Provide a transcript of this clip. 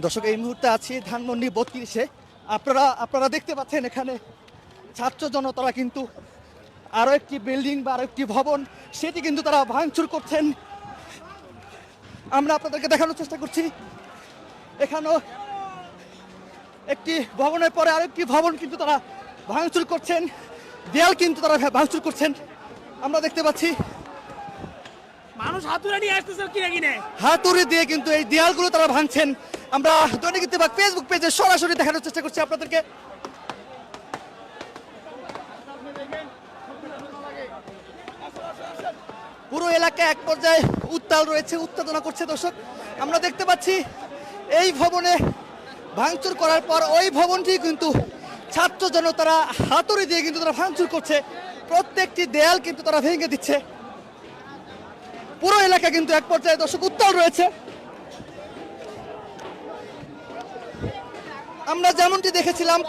দর্শক এই মুহূর্তে আছি ধানমন্ডি বত্রিশে। আপনারা আপনারা দেখতে পাচ্ছেন এখানে ছাত্র জনতারা কিন্তু আরও একটি বিল্ডিং বা আরও একটি ভবন সেটি কিন্তু তারা ভাঙচুর করছেন। আমরা আপনাদেরকে দেখানোর চেষ্টা করছি। এখানেও একটি ভবনের পরে আরেকটি ভবন কিন্তু তারা ভাঙচুর করছেন। দেয়াল কিন্তু তারা ভাঙচুর করছেন। আমরা দেখতে পাচ্ছি মানুষ হাতুড়ে নিয়ে আসতেছে কিনে কিনে? হাতুড়ি দিয়ে কিন্তু এই দেয়ালগুলো তারা ভাঙছেন। আমরা দৈনিক ইত্তেফাক ফেসবুক পেজে সরাসরি দেখানোর চেষ্টা করছি আপনাদেরকে। পুরো এলাকা এক পর্যায়ে উত্তাল রয়েছে, উত্তেজনা করছে দর্শক। আমরা দেখতে পাচ্ছি, এই ভবনে ভাঙচুর করার পর ওই ভবনটি কিন্তু ছাত্র জনতারা হাতুড়ি দিয়ে কিন্তু তারা ভাঙচুর করছে। প্রত্যেকটি দেয়াল কিন্তু তারা ভেঙে দিচ্ছে। পুরো এলাকা কিন্তু এক পর্যায়ে দর্শক উত্তাল রয়েছে। আমরা যেমনটি দেখেছিলাম